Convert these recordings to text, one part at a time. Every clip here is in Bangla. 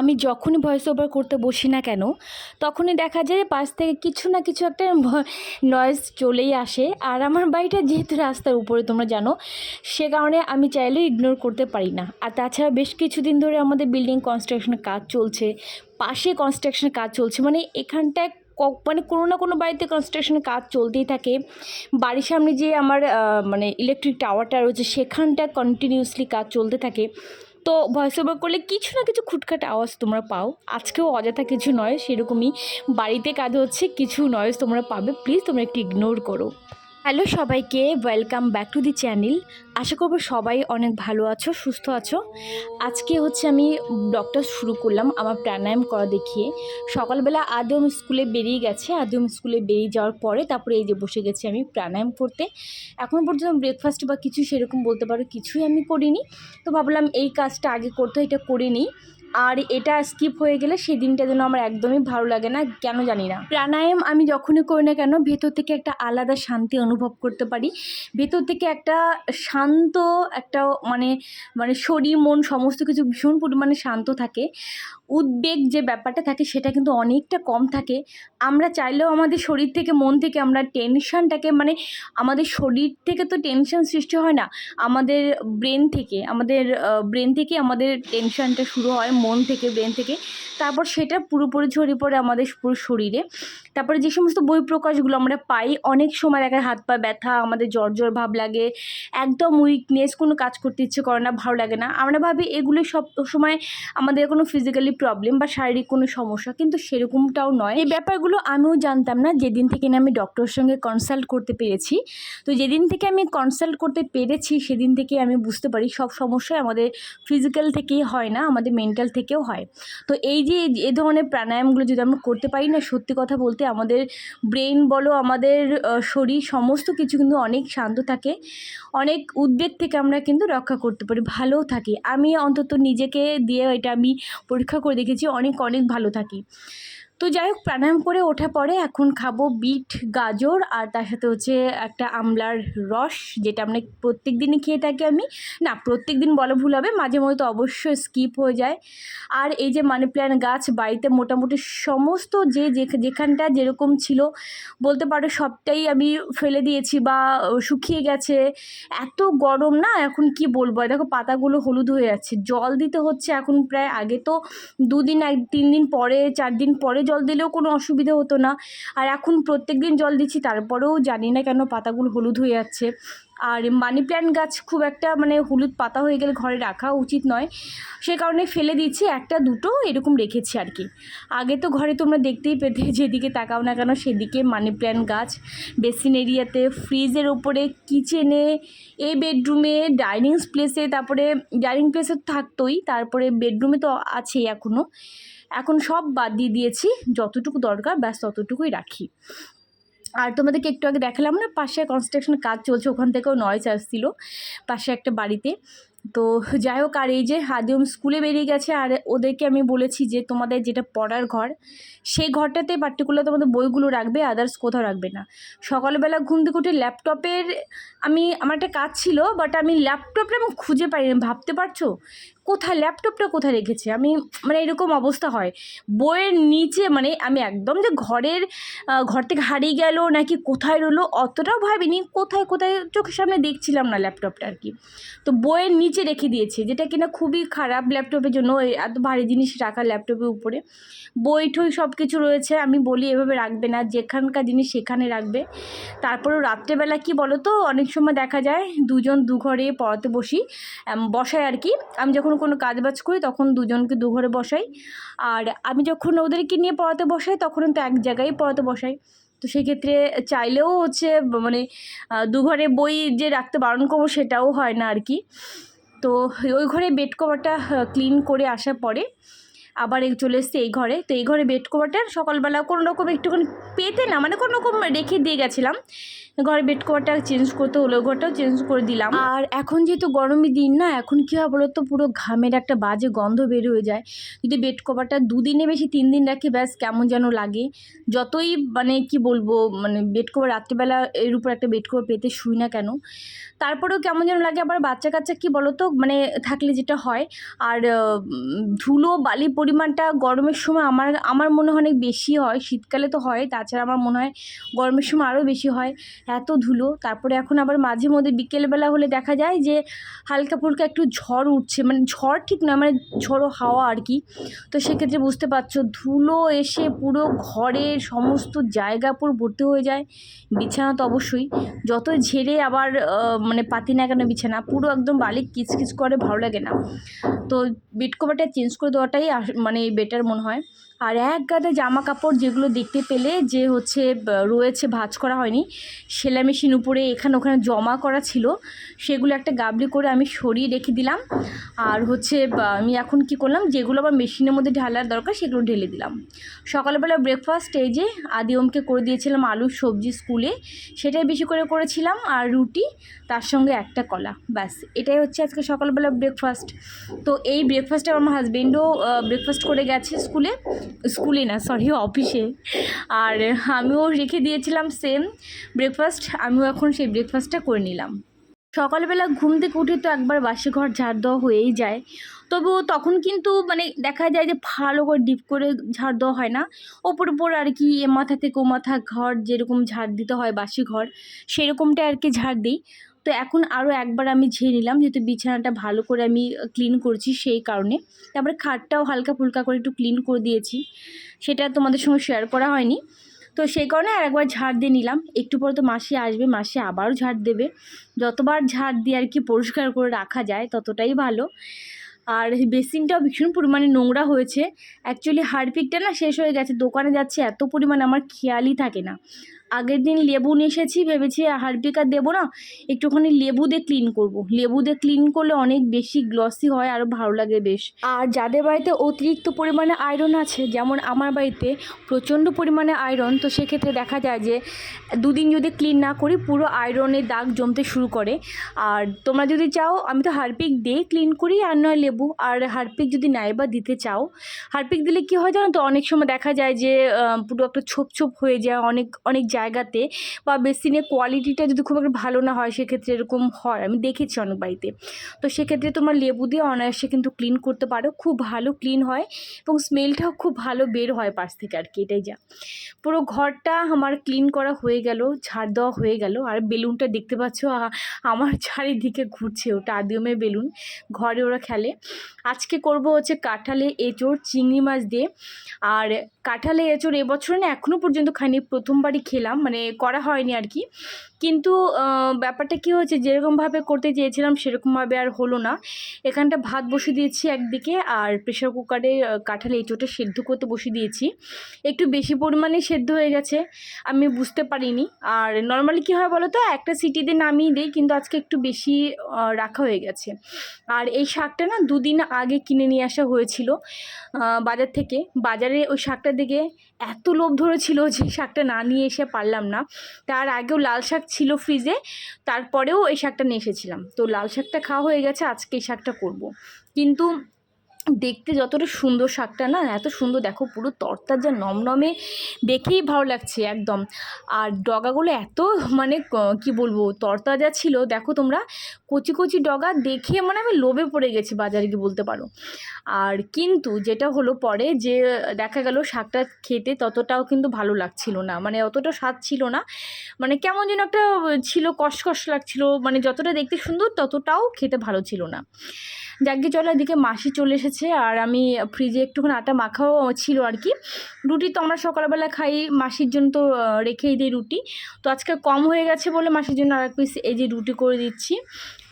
আমি যখনই ভয়েস ওভার করতে বসি না কেন, তখনই দেখা যায় পাশ থেকে কিছু না কিছু একটা নয়েজ চলেই আসে। আর আমার বাড়িটা যেহেতু রাস্তার উপরে, তোমরা জানো, সে কারণে আমি চাইলেও ইগনোর করতে পারি না। আর তাছাড়া বেশ কিছুদিন ধরে আমাদের বিল্ডিং কনস্ট্রাকশনের কাজ চলছে, পাশে কনস্ট্রাকশনের কাজ চলছে মানে এখানটায় মানে কোনো না কোনো বাড়িতে কনস্ট্রাকশনের কাজ চলতেই থাকে। বাড়ির সামনে যে আমার মানে ইলেকট্রিক টাওয়ারটা রয়েছে সেখানটা কন্টিনিউয়াসলি কাজ চলতে থাকে। তো ভয়েস ওভার করলে কিছু না কিছু খুটখাট আওয়াজ তোমরা পাও। আজকেও অযথা কিছু নয়, সেরকমই বাড়িতে কাজ হচ্ছে, কিছু নয়েজ তোমরা পাবে। প্লিজ তোমরা একটু ইগনোর করো। হ্যালো সবাইকে welcome back to the channel আশা করব সবাই অনেক ভালো আছো, সুস্থ আছো। আজকে হচ্ছে আমি ব্লগটা শুরু করলাম আমার প্রাণায়াম করা দেখিয়ে। সকালবেলা আদম স্কুলে বেরিয়ে গেছে। আদম স্কুলে বেরিয়ে যাওয়ার পরে তারপরে এই যে বসে গেছি আমি প্রাণায়াম করতে। এখন পর্যন্ত ব্রেকফাস্ট বা কিছু সেরকম বলতে পারো কিছুই আমি করিনি। তো ভাবলাম এই কাজটা আগে করতে এটা করে নিই। আর এটা স্কিপ হয়ে গেলে সেই দিনটা যেন আমার একদমই ভালো লাগে না, কেন জানি না। প্রাণায়াম আমি যখনই করি না কেন, ভেতর থেকে একটা আলাদা শান্তি অনুভব করতে পারি। ভেতর থেকে একটা শান্ত একটা মানে মানে শরীর, মন সমস্ত কিছু ভীষণ পরিমাণে শান্ত থাকে। উদ্বেগ যে ব্যাপারটা থাকে সেটা কিন্তু অনেকটা কম থাকে। আমরা চাইলেও আমাদের শরীর থেকে, মন থেকে আমরা টেনশানটাকে মানে আমাদের শরীর থেকে তো টেনশন সৃষ্টি হয় না, আমাদের ব্রেন থেকে, আমাদের ব্রেন থেকে আমাদের টেনশানটা শুরু হয়, মন থেকে ব্রেন থেকে। তারপর সেটা পুরোপুরি ছড়িয়ে পড়ে আমাদের পুরো শরীরে। তারপরে যে সমস্ত বই প্রকাশগুলো আমরা পাই, অনেক সময় দেখা হাত পা ব্যথা, আমাদের জ্বর জ্বর ভাব লাগে, একদম উইকনেস কোনো কাজ করতে ইচ্ছে করে না, ভালো লাগে না। আমরা ভাবি এগুলো সব সময় আমাদের কোনো ফিজিক্যালি প্রবলেম বা শারীরিক কোনো সমস্যা, কিন্তু সেরকমটাও নয়। এই ব্যাপারগুলো আমিও জানতাম না, যেদিন থেকে আমি ডক্টরের সঙ্গে কনসাল্ট করতে পেরেছি। তো যেদিন থেকে আমি কনসাল্ট করতে পেরেছি, সেদিন থেকে আমি বুঝতে পারি সব সমস্যাই আমাদের ফিজিক্যাল থেকেই হয় না, আমাদের মেন্টাল থেকেও হয়। তো এই যে এ ধরনের প্রাণায়ামগুলো যদি আমরা করতে পারি না, সত্যি কথা বলতে আমাদের ব্রেন বলো, আমাদের শরীর সমস্ত কিছু কিন্তু অনেক শান্ত থাকে। অনেক উদ্বেগ থেকে আমরা কিন্তু রক্ষা করতে পারি, ভালোও থাকি। আমি অন্তত নিজেকে দিয়ে এটা আমি পরীক্ষা করে দেখেছি অনেক অনেক ভালো থাকি। তো যাই হোক প্রাণায়াম করে ওঠা পরে এখন খাব বিট, গাজর আর তার সাথে হচ্ছে একটা আমলার রস, যেটা আমরা প্রত্যেক দিনই খেয়ে থাকি আমি। না প্রত্যেক দিন বলা ভুল হবে, মাঝে মধ্যে তো অবশ্যই স্কিপ হয়ে যায়। আর এই যে মানি প্ল্যান্ট গাছ, বাড়িতে মোটামুটি সমস্ত যে যেখানটা যেরকম ছিল, বলতে পারো সবটাই আমি ফেলে দিয়েছি বা শুকিয়ে গেছে। এত গরম না, এখন কি বলব? দেখো, পাতাগুলো হলুদ হয়ে যাচ্ছে। জল দিতে হচ্ছে এখন প্রায় আগে তো দুদিন, এক তিন দিন পরে, চার দিন পরে জল দিলেও কোনো অসুবিধা হতো না। আর এখন প্রত্যেক দিন জল দিচ্ছি, তারপরেও জানি না কেন পাতাগুলো হলুদ হয়ে যাচ্ছে। আর মানি প্ল্যান্ট গাছ খুব একটা মানে হলুদ পাতা হয়ে গেলে ঘরে রাখা উচিত নয়। সে কারণে ফেলে দিচ্ছি, একটা দুটো এরকম রেখেছি আর কি। আগে তো ঘরে তোমরা দেখতেই পেতে, যেদিকে তাকাও না কেন সেদিকে মানি প্ল্যান্ট গাছ। বেসিন এরিয়াতে, ফ্রিজের ওপরে, কিচেনে, এই বেডরুমে, ডাইনিং প্লেসে তারপরে ডাইনিং প্লেসে থাকতোই, তারপরে বেডরুমে তো আছেই এখনও এখন সব বাদ দিয়ে দিয়েছি। যতটুকু দরকার, ব্যাস ততটুকুই রাখি। আর তোমাদেরকে একটু আগে দেখালাম না, পাশে কনস্ট্রাকশন কাজ চলছে, ওখান থেকেও নয়েজ আসছিল, পাশে একটা বাড়িতে। তো যাই হোক, আর এই যে হাদিম স্কুলে বেরিয়ে গেছে, আর ওদেরকে আমি বলেছি যে তোমাদের যেটা পড়ার ঘর, সেই ঘরটাতে পার্টিকুলার তোমাদের বইগুলো রাখবে আদার্স কোথাও রাখবে না। সকালবেলা ঘুম থেকে উঠে ল্যাপটপের আমি, আমার একটা কাজ ছিল বাট আমি ল্যাপটপটা আমি খুঁজে পাইনি, ভাবতে পারছ? কোথায় ল্যাপটপটা কোথায় রেখেছে? আমি মানে এরকম অবস্থা হয়। বইয়ের নিচে মানে আমি একদম যে ঘরের ঘর থেকে হারিয়ে গেল নাকি কোথায় রইল, অতটাও ভাবিনি। কোথায় কোথায় চোখের সামনে দেখছিলাম না ল্যাপটপটা আর কি। তো বইয়ের নিচে রেখে দিয়েছে, যেটা কিনা খুবই খারাপ ল্যাপটপের জন্য এত ভারী জিনিস রাখা ল্যাপটপের উপরে। বই ঠই সব কিছু রয়েছে, আমি বলি এভাবে রাখবে না, যেখানকার জিনিস সেখানে রাখবে। তারপরেও রাত্রেবেলা কি বলো তো অনেক সময় দেখা যায়, দুজন দু ঘরে পড়াতে বসি বসাই আর কি। আমি যখন কোনো কাজ বাজ করি, তখন দুজনকে দু ঘরে বসাই। আর আমি যখন ওদেরকে নিয়ে পড়াতে বসাই তখন তো এক জায়গায় পড়াতে বসাই। তো সেক্ষেত্রে চাইলেও হচ্ছে মানে দু ঘরে বই যে রাখতে বারণ করব সেটাও হয় না আর কি। তো ওই ঘরে বেড কভারটা ক্লিন করে আসার পরে আবার চলে এসছে এই ঘরে। তো এই ঘরে বেড কভারটা সকালবেলা কোনো রকম একটুখানি পেতে না মানে কোনো রকম রেখে দিয়ে গেছিলাম। ঘরে বেড কভারটা চেঞ্জ করতে হলো ঘরটাও চেঞ্জ করে দিলাম। আর এখন যেহেতু গরমের দিন না, এখন কী হয় বলো তো পুরো ঘামের একটা বাজে গন্ধ বের হয়ে যায়। যদি বেড কভারটা দুদিনে বেশি তিন দিন রাখি, ব্যাস কেমন যেন লাগে। যতই মানে কি বলব মানে বেড কভার রাত্রিবেলা এর উপর একটা বেড কভার পেতে শুই না কেন, তারপরেও কেমন যেন লাগে। আবার বাচ্চা কাচ্চা কি বলো তো মানে থাকলে যেটা হয়, আর ধুলো, বালি পরি পরিমাণটা গরমের সময় আমার আমার মনে হয় অনেক বেশি হয়। শীতকালে তো হয়, তাছাড়া আমার মনে হয় গরমের সময় আরও বেশি হয়। এত ধুলো। তারপরে এখন আবার মাঝে মধ্যে বিকেলবেলা হলে দেখা যায় যে, হালকা ফুলকা একটু ঝড় উঠছে। মানে ঝড় ঠিক না মানে ঝড়ো হাওয়া আর কি। তো সেক্ষেত্রে বুঝতে পারছ, ধুলো এসে পুরো ঘরের সমস্ত জায়গা পুরো ভর্তি হয়ে যায়। বিছানা তো অবশ্যই। যত ঝেড়ে আবার মানে পাতি না কেন বিছানা, পুরো একদম বালি কিচকিচ করে, ভালো লাগে না। তো বেড কভারটা চেঞ্জ করে দেওয়াটাই মানে বেটার মনে হয়। আর এক গাদা জামা কাপড় যেগুলো দেখতে পেলে যে হচ্ছে রয়েছে, ভাঁজ করা হয়নি সেলাই মেশিন উপরে এখানে ওখানে জমা করা ছিল, সেগুলো একটা গাবলি করে আমি সরিয়ে রেখে দিলাম। আর হচ্ছে আমি এখন কি করলাম, যেগুলো আবার মেশিনের মধ্যে ঢালার দরকার সেগুলো ঢেলে দিলাম। সকালবেলা ব্রেকফাস্ট এই যে আদিওমকে করে দিয়েছিলাম আলুর সবজি স্কুলে, সেটাই বেশি করে করেছিলাম, আর রুটি, তার সঙ্গে একটা কলা, ব্যাস, এটাই হচ্ছে আজকে সকালবেলা ব্রেকফাস্ট তো এই ব্রেকফাস্টে আমার হাজবেন্ডও ব্রেকফাস্ট করে গেছে স্কুলে স্কুলে না সরি অফিসে আর আমিও রেখে দিয়েছিলাম সেম ব্রেকফাস্ট আমিও এখন সেই ব্রেকফাস্টটা করে নিলাম। সকালবেলা ঘুম থেকে উঠে তো একবার বাসি ঘর ঝাড় দেওয়া হয়েই যায়। তবুও তখন কিন্তু মানে দেখা যায় যে ভালো করে ডিপ করে ঝাড় দেওয়া হয় না। ওপর উপর আর কি, এ মাথা থেকে ও মাথা ঘর যেরকম ঝাড় দিতে হয় বাসি ঘর সেরকমটা আর কি ঝাড় দিই। তো এখন আরও একবার আমি ঝেড়ে নিলাম, যেহেতু বিছানাটা ভালো করে আমি ক্লিন করছি সেই কারণে। তারপরে খাটটাও হালকা ফুলকা করে একটু ক্লিন করে দিয়েছি। সেটা তোমাদের সঙ্গে শেয়ার করা হয়নি। তো সেই কারণে আর একবার ঝাড় দিয়ে নিলাম। একটু পরে তো মাসি আসবে, মাসি আবারও ঝাড় দেবে। যতবার ঝাড় দিয়ে আর কি পরিষ্কার করে রাখা যায়, ততটাই ভালো। আর বেসিনটাও ভীষণ পরিমাণে নোংরা হয়েছে। অ্যাকচুয়ালি হারপিকটা না শেষ হয়ে গেছে। দোকানে যাচ্ছে, এত পরিমাণে আমার খেয়ালই থাকে না। আগের দিন লেবু নিয়ে এসেছি, ভেবেছি হারপিক আর দেবো না, একটুখানি লেবু দিয়ে ক্লিন করব। লেবু দিয়ে ক্লিন করলে অনেক বেশি গ্লসি হয় আরও ভালো লাগে বেশ। আর যাদের বাড়িতে অতিরিক্ত পরিমাণে আয়রন আছে, যেমন আমার বাড়িতে প্রচণ্ড পরিমাণে আয়রন তো সেক্ষেত্রে দেখা যায় যে দুদিন যদি ক্লিন না করি, পুরো আয়রনের দাগ জমতে শুরু করে। আর তোমরা যদি চাও, আমি তো হারপিক দিয়ে ক্লিন করি, আর নয় লেবু। আর হারপিক যদি নাই বা দিতে চাও, হারপিক দিলে কি হয় জানো তো, অনেক সময় দেখা যায় যে পুরো একটা ছোপ ছোপ হয়ে যায়, অনেক অনেক জায়গাতে বা বেসিনের কোয়ালিটিটা যদি খুব একটা ভালো না হয়, সেক্ষেত্রে এরকম হয়। আমি দেখেছি অনেক বাড়িতে। তো সেক্ষেত্রে তোমরা লেবু দিয়ে অনায়াসে কিন্তু ক্লিন করতে পারো। খুব ভালো ক্লিন হয় এবং স্মেলটাও খুব ভালো বের হয় পাশ থেকে আর কি এটাই যা। পুরো ঘরটা আমার ক্লিন করা হয়ে গেল, ঝাড় দেওয়া হয়ে গেল। আর বেলুনটা দেখতে পাচ্ছ আমার চারিদিকে ঘুরছে ওটা আদিমে বেলুন, ঘরে ওরা খেলে। আজকে করব হচ্ছে কাঁঠালে এঁচোড়, চিংড়ি মাছ দিয়ে। আর কাঁঠালে এঁচোড় এবছর না এখনও পর্যন্ত খাইনি, প্রথমবারই খেলাম। মানে করা হয়নি আর কি। কিন্তু ব্যাপারটা কী হয়েছে? যেরকমভাবে করতে চেয়েছিলাম, সেরকমভাবে আর হলো না। এখানটা ভাত বসিয়ে দিয়েছি একদিকে, আর প্রেশার কুকারে কাঁঠালে সেদ্ধ করতে বসিয়ে দিয়েছি। একটু বেশি পরিমাণে সেদ্ধ হয়ে গেছে, আমি বুঝতে পারিনি। আর নর্মালি কী হয় বলো তো একটা সিটিতে নামিয়ে দিই, কিন্তু আজকে একটু বেশি রাখা হয়ে গেছে। আর এই শাকটা না, দুদিন আগে কিনে নিয়ে আসা হয়েছিল বাজার থেকে। বাজারে ওই শাকটা দিকে এত লোভ ধরেছিল যে শাকটা না নিয়ে এসে পারলাম না। তার আগেও লাল শাক ছিল ফ্রিজে তারপরেও এই শাকটা নিয়ে এসেছিলাম তো লাল শাকটা খাওয়া হয়ে গেছে, আজকে এই শাকটা করব। কিন্তু দেখতে যতটা সুন্দর শাকটা না, এত সুন্দর দেখো পুরো তরতাজা, নমনমে দেখেই ভালো লাগছে একদম। আর ডগাগুলো এত মানে ক- বলব, তরতাজা ছিল, দেখো তোমরা, কচি কচি ডগা দেখে মানে আমি লোভে পড়ে গেছি বাজারে গিয়ে বলতে পারো। আর কিন্তু যেটা হলো পরে যে দেখা গেল শাকটা খেতে ততটাও কিন্তু ভালো লাগছিল না মানে অতটা স্বাদ ছিল না মানে কেমন যেন একটা ছিল, কষকষ লাগছিল মানে যতটা দেখতে সুন্দর ততটাও খেতে ভালো ছিল না। যাকে চলো এদিকে মাসি চলে এসেছে। আর আমি ফ্রিজে একটুখানি আটা মাখাও ছিল আর কি। রুটি তো আমরা সকালবেলা খাই, মাসির জন্য তো রেখেই দিই রুটি। তো আজকে কম হয়ে গেছে বলে মাসির জন্য আর এক পিস এই যে রুটি করে দিচ্ছি।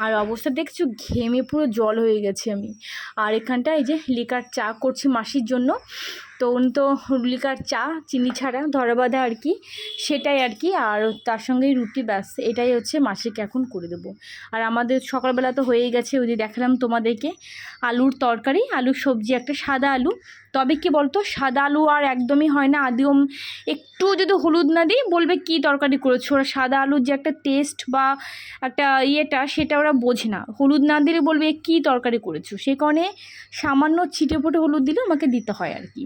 আর অবস্থা দেখছ, ঘেমে পুরো জল হয়ে গেছে আমি। আর এখানটা এই যে লিকার চা করছি মাসির জন্য। তো উনি তো হুরলিকার চা, চিনি ছাড়া ধরা বাঁধা আর কি, সেটাই আর কি, আর তার সঙ্গেই রুটি ব্যাস, এটাই হচ্ছে মাসিকে এখন করে দেবো। আর আমাদের সকালবেলা তো হয়েই গেছে, ওই যে দেখালাম তোমাদেরকে, আলুর তরকারি আলু সবজি, একটা সাদা আলু তবে কি বলতো, সাদা আলু আর একদমই হয় না। আদিও একটু যদি হলুদ না দিই, বলবে কি তরকারি করেছ? ওরা সাদা আলুর যে একটা টেস্ট বা একটা ইয়েটা, সেটা ওরা বোঝে না। হলুদ না দিলে বলবে কী তরকারি করেছ? সেই কারণে সামান্য ছিটে ফোটে হলুদ দিলে আমাকে দিতে হয় আর কি।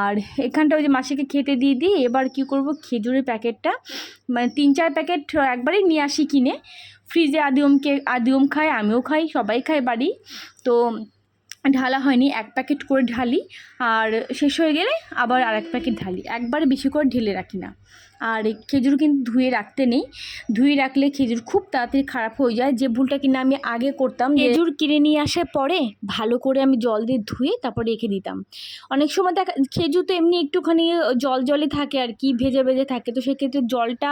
আর এখানটা ওই যে মাসিকে খেতে দিয়ে দিই এবার কি করব, খেজুরের প্যাকেটটা মানে তিন চার প্যাকেট একবারেই নিয়ে আসি কিনে। ফ্রিজে আদিওমকে, আদিওম খায়, আমিও খাই, সবাই খায় বাড়ি। তো ঢালা হয়নি, এক প্যাকেট করে ঢালি, আর শেষ হয়ে গেলে আবার আর এক প্যাকেট ঢালি। একবারে বেশি করে ঢেলে রাখি না। আর খেজুর কিন্তু ধুয়ে রাখতে নেই। ধুয়ে রাখলে খেজুর খুব তাড়াতাড়ি খারাপ হয়ে যায়। যে ভুলটা কিনা আমি আগে করতাম খেজুর কিনে নিয়ে আসার পরে ভালো করে আমি জল দিয়ে ধুয়ে তারপর রেখে দিতাম। অনেক সময় দেখা, খেজুর তো এমনি একটুখানি জল জলে থাকে আর কি, ভেজে ভেজে থাকে। তো সেক্ষেত্রে জলটা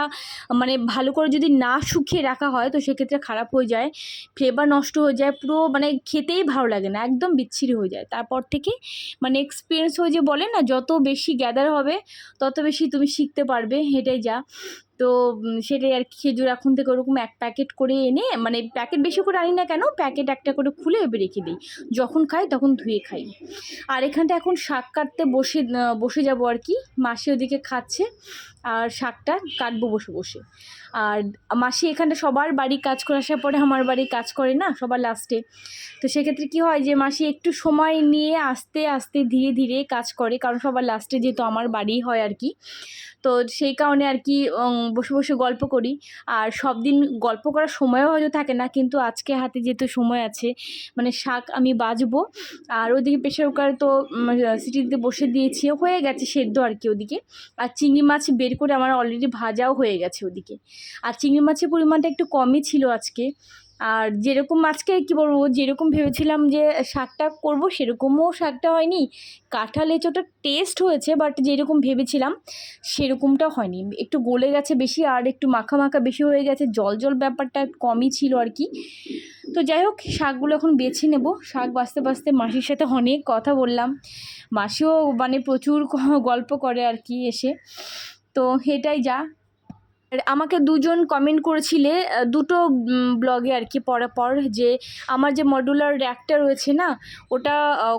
মানে ভালো করে যদি না শুকিয়ে রাখা হয় তো সেক্ষেত্রে খারাপ হয়ে যায় ফ্লেভার নষ্ট হয়ে যায়, পুরো মানে খেতেই ভালো লাগে না, একদম বিচ্ছিরি হয়ে যায়। তারপর থেকে মানে এক্সপিরিয়েন্স হয়ে যে বলে না, যত বেশি গ্যাদার হবে তত বেশি তুমি শিখতে পারবে। এটাই যা। তো সেটাই আর কি। খেজুর এখন থেকে ওরকম এক প্যাকেট করে এনে মানে প্যাকেট বেশি করে আনি না কেন, প্যাকেট একটা করে খুলে এবার রেখে দিই। যখন খাই তখন ধুয়ে খাই। আর এখানটা এখন শাক কাটতে বসে বসে যাব আর কি। মাসি ওদিকে খাচ্ছে আর শাকটা কাটবো বসে বসে। আর মাসি এখানটা সবার বাড়ি কাজ করে আসার পরে আমার বাড়ি কাজ করে না, সবার লাস্টে তো সেক্ষেত্রে কী হয় যে, মাসি একটু সময় নিয়ে আস্তে আস্তে ধীরে ধীরে কাজ করে, কারণ সবার লাস্টে যেহেতু আমার বাড়ি হয় আর কি। তো সেই কারণে আর কি বসে বসে গল্প করি। আর সব দিন গল্প করার সময়ও হয়তো থাকে না, কিন্তু আজকে হাতে যেহেতু সময় আছে মানে শাক আমি বাজবো। আর ওদিকে প্রেশার কুকার তো সিটিতে বসে দিয়েছি, হয়ে গেছে সেদ্ধ আর কি ওদিকে। আর চিংড়ি মাছ বের করে আমার অলরেডি ভাজাও হয়ে গেছে ওদিকে। আর চিংড়ি মাছের পরিমাণটা একটু কমই ছিল আজকে। আর যেরকম আজকে কী বলব, যেরকম ভেবেছিলাম যে শাকটা করব, সেরকমও শাকটা হয়নি। কাঁঠাল এঁচোটা টেস্ট হয়েছে বাট যেরকম ভেবেছিলাম, সেরকমটা হয়নি। একটু গলে গেছে বেশি আর একটু মাখা মাখা বেশি হয়ে গেছে, জল জল ব্যাপারটা কমই ছিল আর কি। তো যাই হোক, শাকগুলো এখন বেছে নেব। শাক বাঁচতে বাঁচতে মাসির সাথে অনেক কথা বললাম। মাসিও মানে প্রচুর গল্প করে আর কি এসে। তো এটাই যা। আমাকে দুজন কমেন্ট করেছিলে দুটো ব্লগে আর কি পড়ার পর যে আমার যে মডুলার র্যাকটা রয়েছে না, ওটা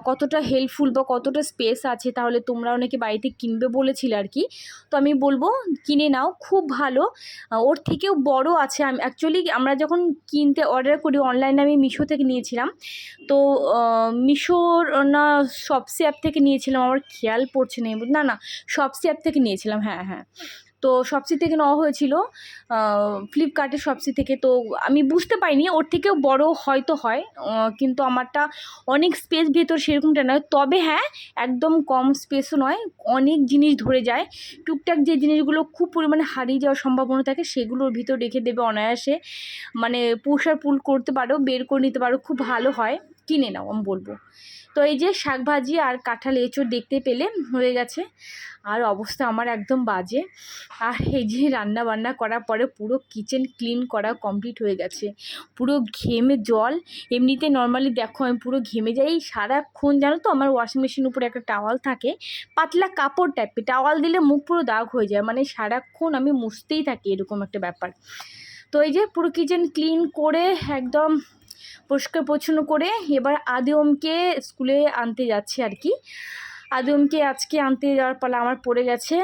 কতটা হেল্পফুল বা কতটা স্পেস আছে তাহলে তোমরা অনেকে বাড়িতে কিনবে বলেছিলে আর কি। তো আমি বলব, কিনে নাও, খুব ভালো। ওর থেকেও বড় আছে। আমি অ্যাকচুয়ালি আমরা যখন কিনতে অর্ডার করি অনলাইনে আমি মিশো থেকে নিয়েছিলাম। তো মিশোর না শপসি অ্যাপ থেকে নিয়েছিলাম। আমার খেয়াল পড়ছে না না না শপসি অ্যাপ থেকে নিয়েছিলাম। হ্যাঁ হ্যাঁ। তো শপসি থেকে নেওয়া হয়েছিল ফ্লিপকার্টের শপসি থেকে। তো আমি বুঝতে পারিনি, ওর থেকেও বড় হয়তো হয় কিন্তু আমারটা অনেক স্পেস ভেতর সেরকমটা নয়। তবে হ্যাঁ একদম কম স্পেসও নয়, অনেক জিনিস ধরে যায়। টুকটাক যে জিনিসগুলো খুব পরিমাণে হারিয়ে যাওয়ার সম্ভাবনা থাকে, সেগুলোর ভিতর রেখে দেবে অনায়াসে। মানে পোষার পুল করতে পারো, বের করে নিতে পারো, খুব ভালো হয়। কিনে নাও, আমি বলব। তো এই যে শাক ভাজি আর কাঁঠাল এঁচড় দেখতে পেলে হয়ে গেছে। আর অবস্থা আমার একদম বাজে। আর এই যে রান্না বান্না করার পরে পুরো কিচেন ক্লিন করা কমপ্লিট হয়ে গেছে। পুরো ঘেমে জল। এমনিতে নর্মালি দেখো আমি পুরো ঘেমে যাই। সারাক্ষণ জানো তো আমার ওয়াশিং মেশিন উপরে একটা টাওয়াল থাকে। পাতলা কাপড় টাইপের টাওয়াল দিলে মুখ পুরো দাগ হয়ে যায়। মানে সারাক্ষণ আমি মুছতেই থাকি এরকম একটা ব্যাপার। তো এই যে পুরো কিচেন ক্লিন করে একদম পরিষ্কার পরিচ্ছন্ন করে এবার আদিওমকে স্কুলে আনতে যাচ্ছে আর কি। আদিওমকে আজকে আনতে যাওয়ার পালা আমার পড়ে গেছে।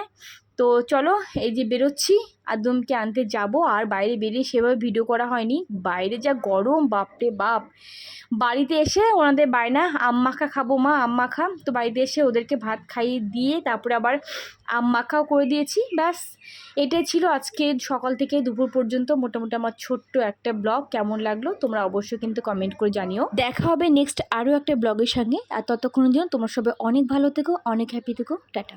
তো চলো, এই যে বেরোচ্ছি। আদমকে আনতে যাব আর বাইরে বেরিয়ে সেভাবে ভিডিও করা হয়নি। বাইরে যা গরম, বাপরে বাপ। বাড়িতে এসে ওনাদের বায়না আম মাখা খাব মা আম মাখা তো বাড়িতে এসে ওদেরকে ভাত খাইয়ে দিয়ে তারপরে আবার আম মাখাও করে দিয়েছি। ব্যাস, এটাই ছিল আজকে সকাল থেকে দুপুর পর্যন্ত মোটামুটি আমার ছোট্ট একটা ব্লগ। কেমন লাগল তোমরা অবশ্যই কিন্তু কমেন্ট করে জানিও। দেখা হবে নেক্সট আরও একটা ব্লগের সঙ্গে। আর ততক্ষণের জন্য তোমার সবাই অনেক ভালো থেকো, অনেক হ্যাপি থেকো। টাটা।